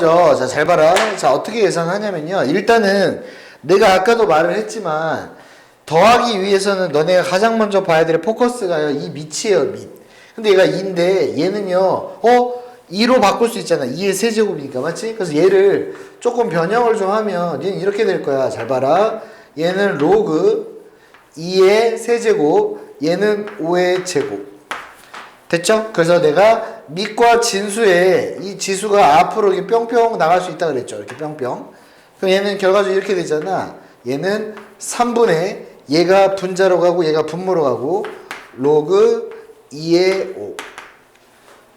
자, 잘 봐라. 자, 어떻게 계산하냐면요. 일단은 내가 아까도 말을 했지만 더하기 위해서는 너네가 가장 먼저 봐야 될 포커스가요. 이 밑이에요, 밑. 근데 얘가 2인데 얘는요. 어? 2로 바꿀 수 있잖아. 2의 세제곱이니까. 맞지? 그래서 얘를 조금 변형을 좀 하면 얘는 이렇게 될 거야. 잘 봐라. 얘는 로그 2의 세제곱, 얘는 5의 제곱. 됐죠? 그래서 내가 밑과 진수에 이 지수가 앞으로 이렇게 뿅뿅 나갈 수 있다 그랬죠. 이렇게 뿅뿅. 그럼 얘는 결과적으로 이렇게 되잖아. 얘는 3분의 얘가 분자로 가고 얘가 분모로 가고 로그 2의 5.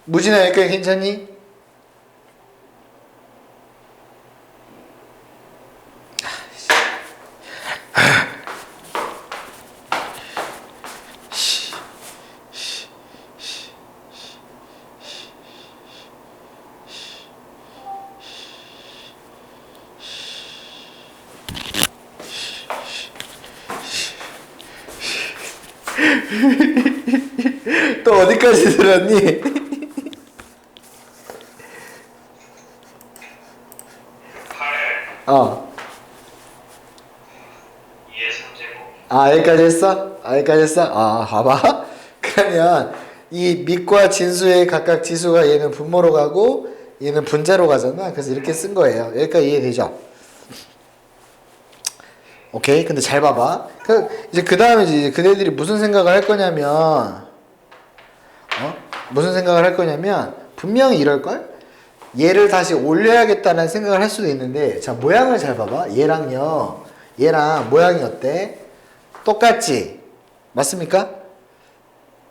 무진아 여기까지 괜찮니? 또 어디까지 들었니? 어. 2의 3제곱 아 여기까지 했어? 아 여기까지 했어? 아 봐봐 그러면 이 밑과 진수의 각각 지수가 얘는 분모로 가고 얘는 분자로 가잖아 그래서 이렇게 쓴 거예요 여기까지 이해되죠? 오케이 근데 잘 봐봐 그 이제 그 다음에 이제 그네들이 무슨 생각을 할 거냐면 어? 무슨 생각을 할 거냐면 분명히 이럴걸? 얘를 다시 올려야겠다는 생각을 할 수도 있는데 자 모양을 잘 봐봐 얘랑요 얘랑 모양이 어때? 똑같지? 맞습니까?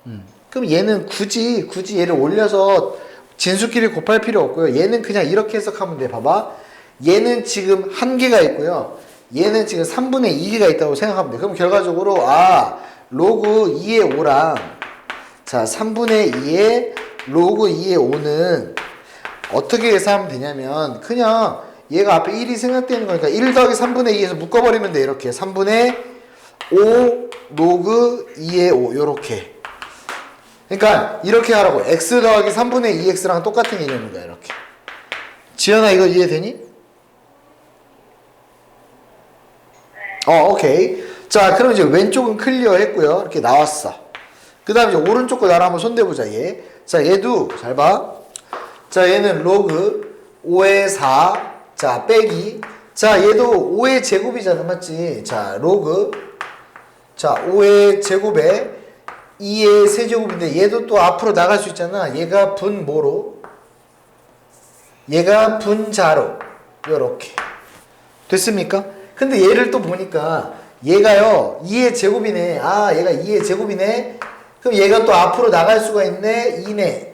음. 그럼 얘는 굳이 굳이 얘를 올려서 진수끼리 곱할 필요 없고요 얘는 그냥 이렇게 해석하면 돼 봐봐 얘는 지금 한 개가 있고요 얘는 지금 3분의 2개가 있다고 생각하면 돼. 그럼 결과적으로 아 로그 2의 5랑 자 3분의 2의 로그 2의 5는 어떻게 계산하면 되냐면 그냥 얘가 앞에 1이 생략되는 거니까 1 더하기 3분의 2에서 묶어버리면 돼 이렇게. 3분의 5 로그 2의 5 요렇게. 그러니까 이렇게 하라고. x 더하기 3분의 2x랑 똑같은 개념인 거야 이렇게. 지연아 이거 이해되니? 어 오케이 자 그럼 이제 왼쪽은 클리어 했고요 이렇게 나왔어 그 다음에 이제 오른쪽 거 나랑 한번 손대보자 얘 자 얘도 잘 봐 자, 얘는 로그 5의 4. 자, 빼기. 자, 얘도 5의 제곱이잖아. 맞지? 자, 로그. 자, 5의 제곱에 2의 세제곱인데 얘도 또 앞으로 나갈 수 있잖아. 얘가 분모로. 얘가 분자로. 요렇게. 됐습니까? 근데 얘를 또 보니까 얘가요. 2의 제곱이네. 아, 얘가 2의 제곱이네. 그럼 얘가 또 앞으로 나갈 수가 있네. 2네.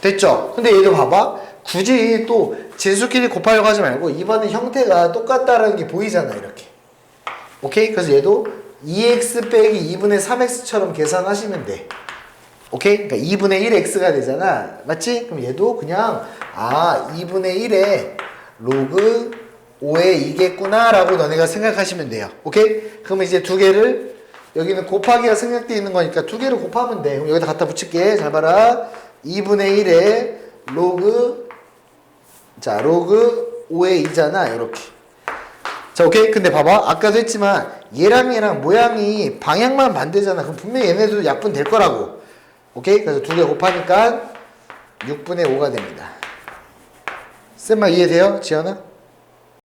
됐죠? 근데 얘도 봐봐. 굳이 또 재수끼리 곱하려고 하지 말고 이번에 형태가 똑같다라는 게 보이잖아 이렇게. 오케이? 그래서 얘도 2x 빼기 2분의 3x처럼 계산하시면 돼. 오케이? 그러니까 2분의 1x가 되잖아. 맞지? 그럼 얘도 그냥 아 2분의 1에 로그 5의 2겠구나 라고 너네가 생각하시면 돼요. 오케이? 그러면 이제 두 개를 여기는 곱하기가 생략되어 있는 거니까 두 개를 곱하면 돼. 그럼 여기다 갖다 붙일게. 잘 봐라. 2분의 1에 로그 자 로그 5의 2잖아 이렇게 자 오케이 근데 봐봐 아까도 했지만 얘랑 얘랑 모양이 방향만 반대잖아 그럼 분명히 얘네도 약분 될 거라고 오케이 그래서 두 개 곱하니까 6분의 5가 됩니다 쌤말 이해돼요 지연아?